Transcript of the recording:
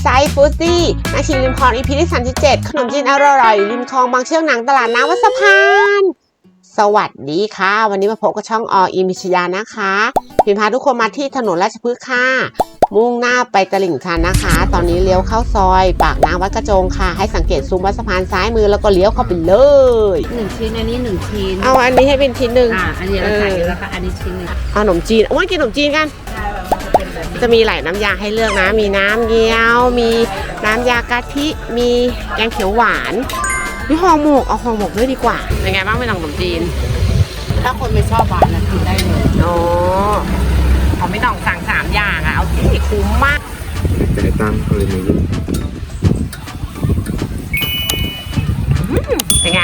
ไซด์ฟูดี้นาชินริมคลอง EP ที่37 ขนมจีนอร่อยๆริมคลองบางเชือกหนังตลาดน้ำวัดสะพาน สวัสดีค่ะ วันนี้มาพบกับช่องออิมิชยานะคะพิมพาทุกคนมาที่ถนนราชพฤกษ์ค่ะ มุ่งหน้าไปตลิ่งชันนะคะ ตอนนี้เลี้ยวเข้าซอย ปากน้ำวัดกระโจงค่ะ ให้สังเกตซุ้มวัดสะพานซ้ายมือแล้วก็เลี้ยวเข้าไปเลย หนึ่งชิ้นอันนี้หนึ่งชิ้นเอาอันนี้ให้เป็นชิ้นหนึ่งอ่าอันนี้เราใส่เออแล้วก็อันนี้ชิ้นหนึงเอาขนมจีนโอ้ยกินขนมจีนกันใช่แบบมัน จะเป็นแบบนี้จะมีหลายน้ำยาให้เลือกนะ มีน้ำเงี้ยว มีน้ำยากะทิ มีแกงเขียวหวานนี่ห่อหมก เอาห่อหมกด้วยดีกว่า เป็นไงบ้างไม่ต้องขนมจีน ถ้าคนไม่ชอบหวานนะกินได้เลยอ๋อเขาไม่ต้องสั่งสามอย่างอะเอาที่คุ้มมากจ่ายตังค์เขาเลยมาเยอะเป็นไง